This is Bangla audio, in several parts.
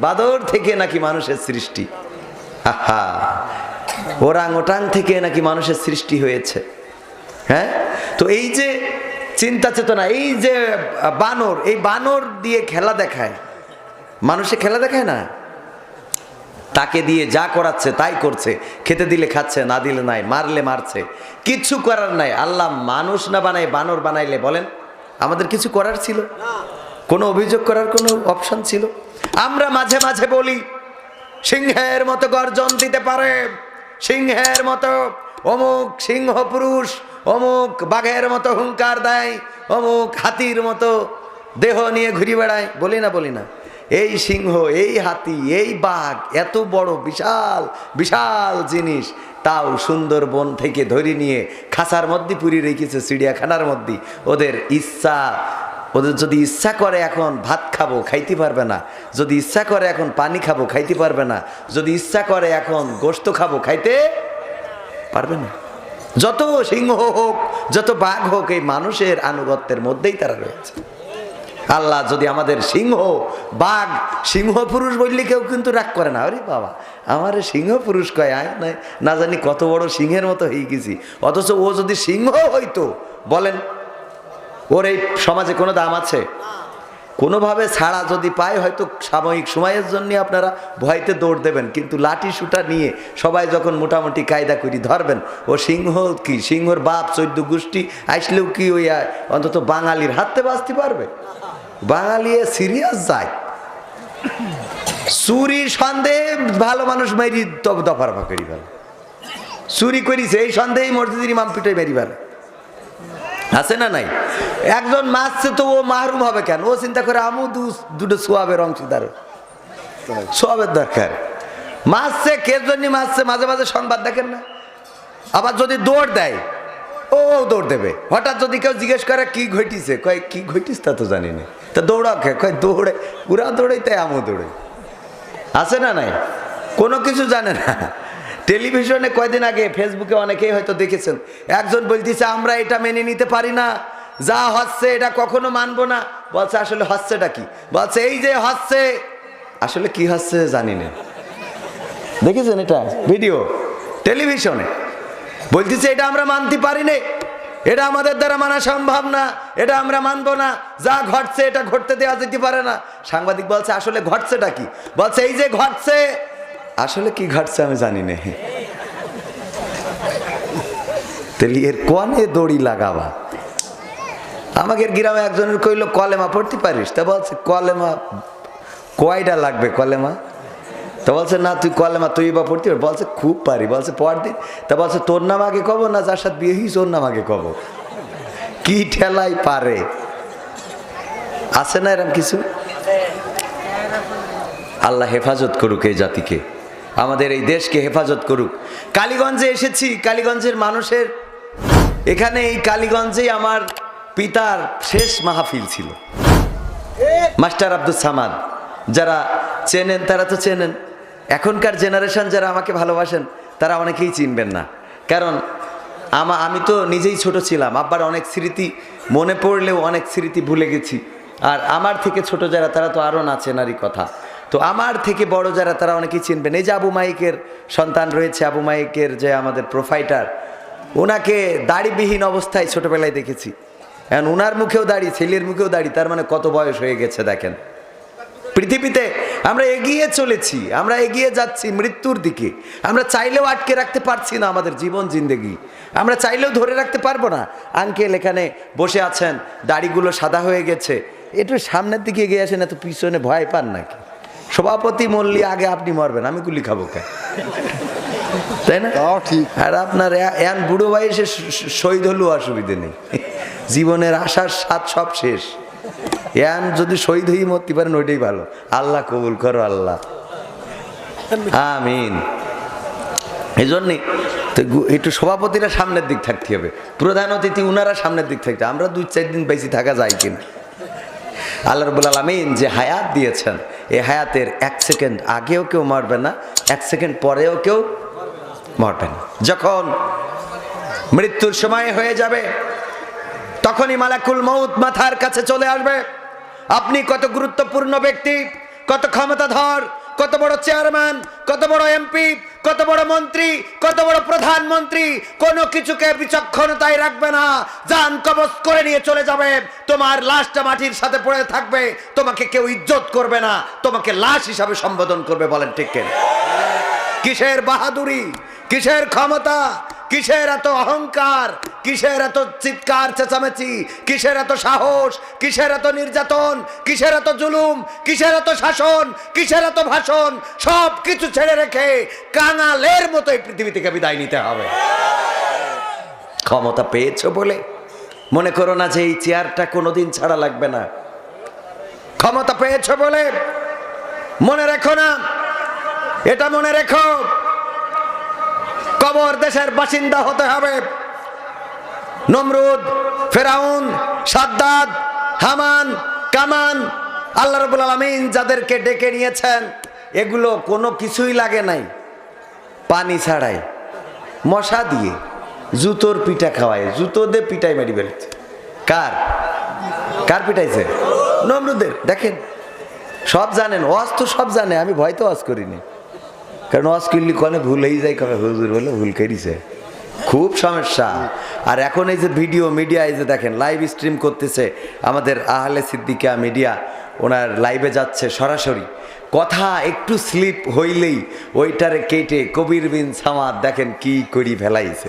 বাদর থেকে নাকি মানুষের সৃষ্টি। ওরাং ওটাং থেকে নাকি মানুষের সৃষ্টি হয়েছে। হ্যাঁ? তো এই যে চিন্তা চেতনা, এই যে বানর, এই বানর দিয়ে খেলা দেখায়। মানুষে খেলা দেখায় না? তাকে দিয়ে যা করাচ্ছে তাই করছে। খেতে দিলে খাচ্ছে, না দিলে নাই, মারলে মারছে। কিচ্ছু করার নাই। আল্লাহ মানুষ না বানায়, বানর বানাইলে বলেন। আমাদের কিছু করার ছিল? কোনো অভিযোগ করার কোনো অপশন ছিল? আমরা মাঝে মাঝে বলি, সিংহের মতো গর্জন দিতে পারে, সিংহের মতো অমুক সিংহ পুরুষ, অমুক বাঘের মতো হুঙ্কার দেয়, অমুক হাতির মতো দেহ নিয়ে ঘুরি বেড়ায়। বলি না বলি না। এই সিংহ, এই হাতি, এই বাঘ এত বড়, বিশাল বিশাল জিনিস। তাও সুন্দরবন থেকে ধরে নিয়ে খাসার মধ্যে পুরি রেখেছে, চিড়িয়াখানার মধ্যে। ওদের ইচ্ছা ওদের যদি ইচ্ছা করে এখন ভাত খাব, খাইতে পারবে না। যদি ইচ্ছা করে এখন পানি খাব, খাইতে পারবে না। যদি ইচ্ছা করে এখন গোস্ত খাব, খাইতে পারবে না। যত সিংহ হোক, যত বাঘ হোক, এই মানুষের আনুগত্যের মধ্যেই তারা রয়েছে। আল্লাহ যদি আমাদের সিংহ, বাঘ, সিংহ পুরুষ বললে কেউ কিন্তু রাগ করে না। আরে বাবা, আমার সিংহ পুরুষ কয়? আয় না জানি কত বড় সিংহের মতো হয়ে গেছি। অথচ ও যদি সিংহ হইতো, বলেন ওর এই সমাজে কোনো দাম আছে? কোনোভাবে ছাড়া যদি পায়, হয়তো সাময়িক সময়ের জন্য আপনারা ভয়তে দৌড় দেবেন, কিন্তু লাঠি সুটা নিয়ে সবাই যখন মোটামুটি কায়দা করি ধরবেন, ও সিংহ কি? সিংহর বাপ চৈদ্য গোষ্ঠী, আসলেও কি ওই অন্তত বাঙালির হাতে বাঁচতে পারবে? বাঙালি সিরিয়াস যায় চুরি সন্দেহে ভালো মানুষ মেরি তবে দফারফা করি ফেলে। চুরি করিছে, এই সন্দেহে মসজিদের ইমাম পিঠে মেরি ফেলে। আছে না নাই? একজন মারছে, তো ও মাহরুম হবে কেন? ও চিন্তা করে আমু দুটো সোয়াবের অংশীদার। সোয়াবের দরকার। মারছে কে জন্য মারছে? মাঝে মাঝে সংবাদ দেখেন না। আবার যদি দৌড় দেয়, ও দৌড় দেবে। হঠাৎ যদি কেউ জিজ্ঞেস করে, কি ঘটিছে? কয়, কি ঘটিস তা তো জানি না তা দৌড়াও কে কয়, দৌড়ে, পুরা দৌড়াই তাই আমও দৌড়ে আছে না নাই? কোনো কিছু জানে না। টেলিভিশনে কয়দিন আগে ফেসবুকে অনেকেই হয়তো দেখেছেন। একজন বলতেছে, আমরা এটা মেনে নিতে পারি না। যা হচ্ছে এটা কখনো মানবো না। বলছে, আসলে হচ্ছেটা কি? বলছে, এই যে হচ্ছে। আসলে কি হচ্ছে জানি না। দেখেছেন এটা? ভিডিও, টেলিভিশনে। বলতেছে, এটা আমরা মানতে পারি না এটা আমাদের দ্বারা মানা সম্ভব না। এটা আমরা মানবো না। যা ঘটছে, এটা ঘটতে দেওয়া যেতে পারে না। সাংবাদিক বলছে, আসলে ঘটছেটা কি? বলছে, এই যে ঘটছে। আসলে কি ঘটছে আমি জানি না। তাহলে এর কনে দড়ি লাগাবা। আমাকে গ্রামে একজনের কইলো, কলেমা পড়তে পারিস? তা বলছে, কলেমা কয়টা লাগবে কলেমা? তা বলছে, না, তুই কলেমা তুই বা পড়তে পারবি বলছে, খুব পারি। বলছে পর দিন তা বলছে, তোর নাম আগে কব না যার সাথে বিয়ে হইস ওর নাম আগে কব? কি ঠেলাই পারে? আছে না এরম কিছু? আল্লাহ হেফাজত করুক এই জাতিকে। আমাদের এই দেশকে হেফাজত করুক। কালীগঞ্জে এসেছি, কালীগঞ্জের মানুষের। এখানে এই কালীগঞ্জেই আমার পিতার শেষ মাহফিল ছিল। মাস্টার আব্দুল সামাদ, যারা চেনেন তারা তো চেনেন। এখনকার জেনারেশন যারা আমাকে ভালোবাসেন, তারা অনেকেই চিনবেন না। কারণ আমা, আমি তো নিজেই ছোট ছিলাম, আব্বার অনেক স্মৃতি, মনে পড়লেও অনেক স্মৃতি ভুলে গেছি। আর আমার থেকে ছোট যারা, তারা তো আরও না চেনারই কথা। তো আমার থেকে বড় যারা, তারা অনেকেই চিনবেন। এই যে আবু মাইকের সন্তান রয়েছে, আবু মাইকের যে আমাদের প্রোফাইটার ওনাকে দাড়িবিহীন অবস্থায় ছোটবেলায় দেখেছি। এখন ওনার মুখেও দাড়ি ছেলের মুখেও দাড়ি তার মানে কত বয়স হয়ে গেছে দেখেন। পৃথিবীতে আমরা এগিয়ে চলেছি আমরা এগিয়ে যাচ্ছি মৃত্যুর দিকে। আমরা চাইলেও আটকে রাখতে পারছি না আমাদের জীবন জিন্দেগি। আমরা চাইলেও ধরে রাখতে পারব না। আঙ্কেল এখানে বসে আছেন দাড়িগুলো সাদা হয়ে গেছে। একটু সামনের দিকে এগিয়ে আসেন এত পিছনে ভয় পান নাকি? সভাপতি মরলি আগে আপনি মরবেন আমি গুলি খাব কে? তাই না? ঠিক। আর আপনার এন বুড়ো বয়সে শহীদ হলেও অসুবিধে নেই। জীবনের আশার স্বাদ সব শেষ। এন যদি শহীদ হয়ে মরতে পারেন, ওইটাই ভালো। আল্লাহ কবুল করো, আল্লাহ। আমিন। এই জন্যে একটু সভাপতিরা সামনের দিক থাকতে হবে। প্রধান অতিথি, উনারা সামনের দিক থাকতে আমরা দুই, চার দিন বেশি থাকা যায় কিনা। আল্লাহ রবুল আলমিন যে হায়াত দিয়েছেন এই হায়াতের এক সেকেন্ড আগেও কেউ মরবে না, এক সেকেন্ড পরেও কেউ মরবে না। যখন মৃত্যুর সময় হয়ে যাবে তখনই মালাকুল মৌত মাথার কাছে চলে আসবে। আপনি কত গুরুত্বপূর্ণ ব্যক্তি, কত ক্ষমতাধর, কত বড় চেয়ারম্যান, কত বড় এমপি, কত বড় মন্ত্রী, কত বড় প্রধানমন্ত্রী, কোনো কিছুকে বিচক্ষণতায় রাখবে না। জান কবজ করে নিয়ে চলে যাবে। তোমার লাশটা মাটির সাথে পড়ে থাকবে। তোমাকে কেউ ইজ্জত করবে না। তোমাকে লাশ হিসাবে সম্বোধন করবে, বলেন ঠিক কিসের বাহাদুরি? কিসের ক্ষমতা? কিসের এত অহংকার? কিসের এত চিৎকার, চেঁচামেচি? কিসের এত সাহস? কিসের এত নির্যাতন? কিসের এত জুলুম? কিসের এত শাসন? কিসের এত ভাষণ? সব কিছু ছেড়ে রেখে কাঙালের মতো এই পৃথিবী থেকে বিদায় নিতে হবে। ক্ষমতা পেয়েছ বলে? মনে করো না যে এই চেয়ারটা কোনোদিন ছাড়া লাগবে না। ক্ষমতা পেয়েছ বলে? মনে রেখো না। এটা মনে রেখো। কবর দেশের বাসিন্দা হতে হবে। নমরুদ, ফেরাউন, সাদ্দাদ, হামান, কামান, আল্লাহ রবুল আলমিন যাদেরকে ডেকে নিয়েছেন, এগুলো কোনো কিছুই লাগে নাই। পানি ছাড়াই, মশা দিয়ে জুতোর পিঠা খাওয়ায়, জুতো দিয়ে পিঠাই মেরি ফেলেছে। কার? কার পিটাইছে নমরুদের, দেখেন। সব জানেন, ওয়াজ তো সব জানে, আমি ভয় তো ওয়াজ করিনি। কারণ ওয়াজ করলি কনে ভুল হয়ে যায় কবে হুজুর বলে ভুল করিছে। খুব সমস্যা। আর এখন এই যে ভিডিও, মিডিয়া, এই যে দেখেন লাইভ স্ট্রিম করতেছে আমাদের আহলে সিদ্দিকা মিডিয়া। ওনার লাইভে যাচ্ছে সরাসরি। কথা একটু স্লিপ হইলেই ওইটারে কেটে কবির বিন সামাদ দেখেন কি করি ফেলাইছে।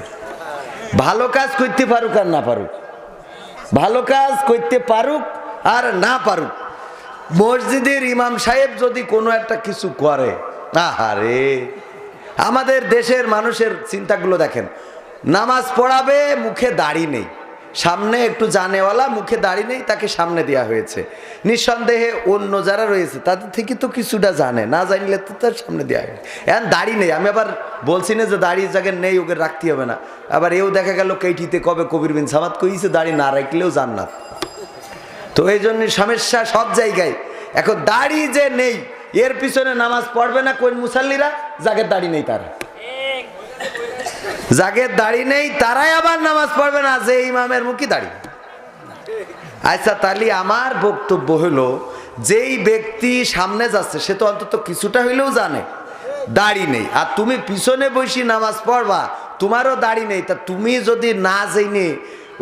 ভালো কাজ করতে পারুক আর না পারুক। ভালো কাজ করতে পারুক আর না পারুক। মসজিদের ইমাম সাহেব যদি কোনো একটা কিছু করে, আহারে! আমাদের দেশের মানুষের চিন্তাগুলো দেখেন নামাজ পড়াবে, মুখে দাড়ি নেই। সামনে একটু জানেওয়ালা, মুখে দাড়ি নেই, তাকে সামনে দেওয়া হয়েছে। নিঃসন্দেহে অন্য যারা রয়েছে, তাদের থেকে তো কিছুটা জানে। না জানলে তো তার সামনে দেওয়া হয় এখন দাড়ি নেই। আমি আবার বলছি না যে দাড়ি জায়গায় নেই, ওকে রাখতে হবে না। আবার এও দেখা গেল কেটিতে কবে কবির বিন সামাদ কইছে, দাড়ি না রাখলেও জান্নাত। তো এই জন্য সমস্যা সব জায়গায়। এখন দাড়ি যে নেই, এর পিছনে নামাজ পড়বে না কোন মুসাল্লিরা? যাকে দাড়ি নেই তারা। যাদের দাড়ি নেই, তারাই আবার নামাজ পড়বে না, যে ইমামের মুখে দাড়ি। আচ্ছা তাহলে আমার বক্তব্য হলো, যেই ব্যক্তি সামনে যাচ্ছে, সে তো অন্তত কিছুটা হইলেও জানে, দাড়ি নেই। আর তুমি পিছনে বসি নামাজ পড়বা, তোমারও দাড়ি নেই, তা তুমি যদি না জেনে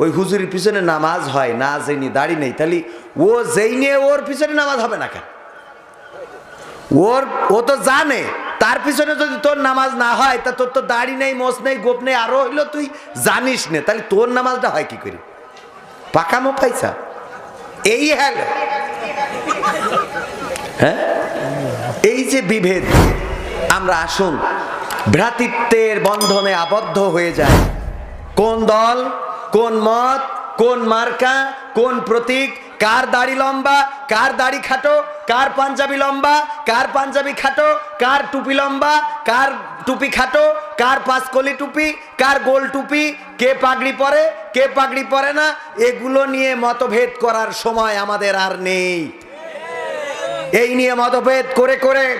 ওই হুজুরির পিছনে নামাজ হয়, না জেনি দাড়ি নেই, তাহলে ও নিয়ে ওর পিছনে নামাজ হবে না কেন? ওর, ও তো জানে। তার পিছনে যদি তোর নামাজ না হয়, তা তোর তো দাড়ি নেই, মোষ নেই, গোপ নেই, আরও হইল তুই জানিস নে। তাহলে তোর নামাজটা হয় কি করি? পাকা পাকামো পাইসা এই হ্যাঁ হ্যাঁ? এই যে বিভেদ, আমরা আসুন। ভ্রাতৃত্বের বন্ধনে আবদ্ধ হয়ে যায় কোন দল, কোন মত, কোন মার্কা, কোন প্রতীক, কার দাড়ি লম্বা, কার দাড়ি খাটো কার পাঞ্জাবি লম্বা, কার পাঞ্জাবি খাটো, কার টুপি লম্বা, কার টুপি খাটো, কার পাঁচকলি টুপি, কার গোল টুপি, কে পাগড়ি পরে, কে পাগড়ি পরে না, এগুলো নিয়ে মতভেদ করার সময় আমাদের আর নেই। এই নিয়ে মতভেদ করে করে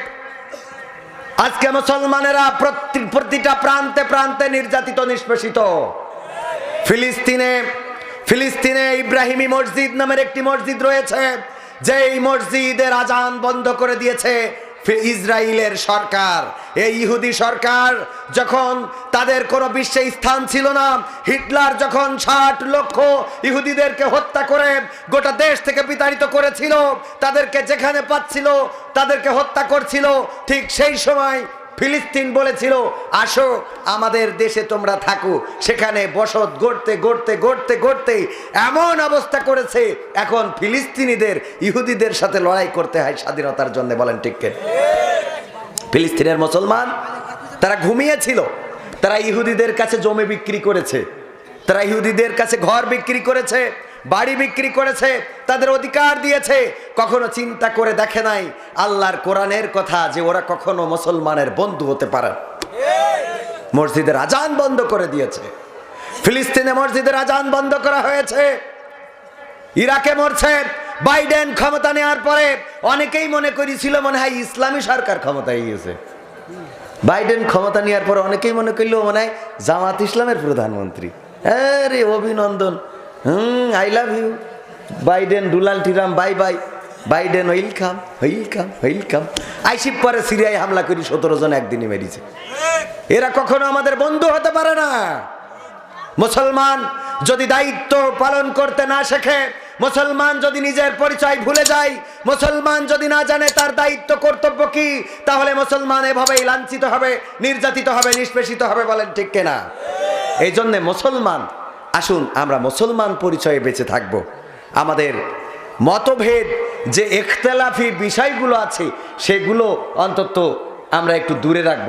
আজকে মুসলমানেরা প্রতি- প্রতিটা প্রান্তে প্রান্তে নির্যাতিত, নিষ্পেষিত। ফিলিস্তিনে ফিলিস্তিনে ইব্রাহিমী মসজিদ নামের একটি মসজিদ রয়েছে। যেই মসজিদের আজান বন্ধ করে দিয়েছে ইসরায়েলের সরকার। এই ইহুদি সরকার যখন তাদের কোনো বিশ্বে স্থান ছিল না, হিটলার যখন ষাট লক্ষ ইহুদিদেরকে হত্যা করে গোটা দেশ থেকে বিতাড়িত করেছিল, তাদেরকে যেখানে পাচ্ছিল তাদেরকে হত্যা করছিল, ঠিক সেই সময় ফিলিস্তিন বলেছিল, আসো, আমাদের দেশে তোমরা থাকো। সেখানে বসত গড়তে গড়তে গড়তে গড়তে এমন অবস্থা করেছে। এখন ফিলিস্তিনিদের, ইহুদিদের সাথে লড়াই করতে হয় স্বাধীনতার জন্য। বলেন ঠিককে ফিলিস্তিনের মুসলমান, তারা ঘুমিয়েছিল। তারা ইহুদিদের কাছে জমি বিক্রি করেছে। তারা ইহুদিদের কাছে ঘর বিক্রি করেছে। বাড়ি বিক্রি করেছে, তাদের অধিকার দিয়েছে। কখনো চিন্তা করে দেখে নাই আল্লাহর কোরআনের কথা যে ওরা কখনো মুসলমানের বন্ধু হতে পারে। মসজিদের আজান বন্ধ করে দিয়েছে। ফিলিস্তিনে মসজিদের আজান বন্ধ করা হয়েছে। ইরাকে মরছে। বাইডেন ক্ষমতা নেওয়ার পরে অনেকেই মনে করেছিল মনে হয় ইসলামী সরকার ক্ষমতায় গিয়েছে। বাইডেন ক্ষমতা নেওয়ার পরে অনেকেই মনে করল, মনে হয় জামাত ইসলামের প্রধানমন্ত্রী। হ্যাঁ রে অভিনন্দন। হুম I love you Biden Donald Trump bye bye. Biden, welcome welcome welcome. আইসিপ পরে সিরিয়ায় হামলা করি, সতেরো জন একদিনই মেরিছে। এরা কখনো আমাদের বন্ধু হতে পারে না। মুসলমান যদি দায়িত্ব পালন করতে না শেখে, মুসলমান যদি নিজের পরিচয় ভুলে যায়, মুসলমান যদি না জানে তার দায়িত্ব কর্তব্য কি, তাহলে মুসলমান এভাবেই লাঞ্ছিত হবে, নির্যাতিত হবে, নিষ্পেষিত হবে বলেন ঠিক কিনা? এই জন্যে মুসলমান আসুন, আমরা মুসলমান পরিচয়ে বেঁচে থাকব। আমাদের মতভেদ, যে এখতলাফি বিষয়গুলো আছে, সেগুলো অন্তত আমরা একটু দূরে রাখব।